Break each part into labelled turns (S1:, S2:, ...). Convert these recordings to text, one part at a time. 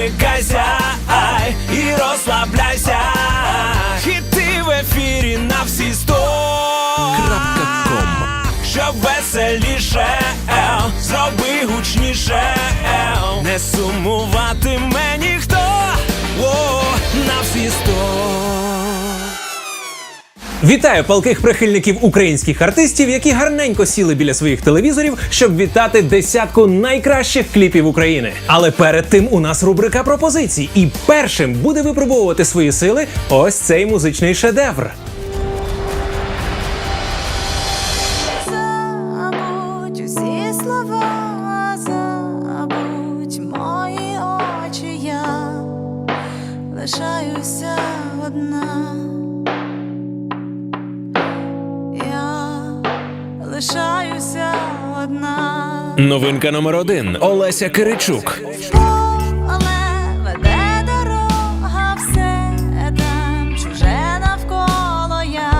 S1: вмикайся ай, і розслабляйся. Хіти в ефірі на всі сто. Щоб веселіше, ел, зроби гучніше, ел, не сумуватиме ніхто о, на всі сто.
S2: Вітаю палких прихильників українських артистів, які гарненько сіли біля своїх телевізорів, щоб вітати десятку найкращих кліпів України. Але перед тим у нас рубрика пропозицій, і першим буде випробовувати свої сили ось цей музичний шедевр.
S3: Забудь усі слова, забудь мої очі, лишаюся одна. Лишаюся одна.
S2: Новинка номер один Олеся Киричук.
S3: Але веде дорога, все там чуже навколо я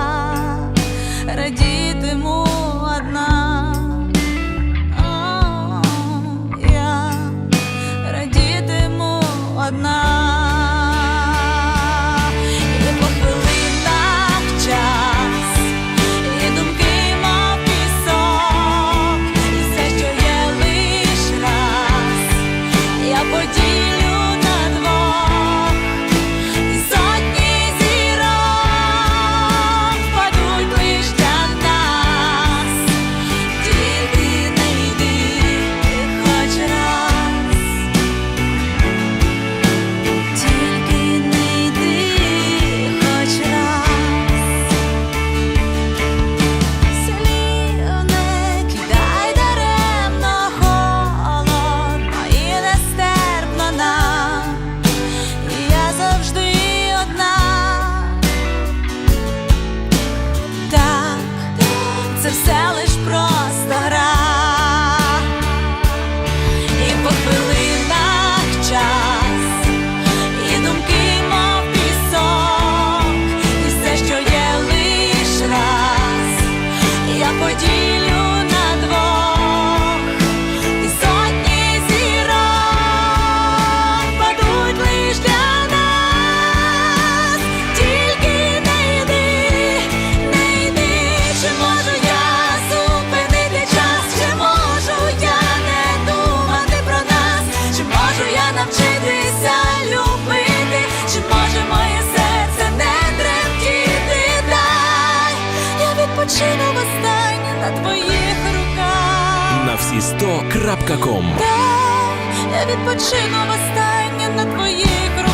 S3: радітиму одна. О, я радітиму одна. feel taxi100.com Де я відпочину востаннє на твоїх руках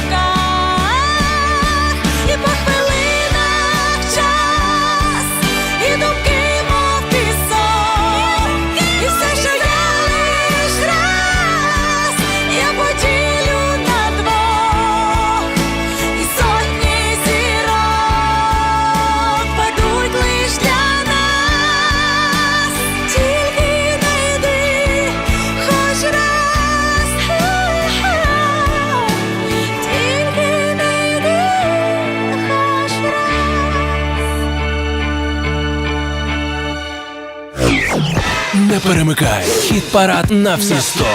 S4: Не перемикай. Хіт парад на всі сто.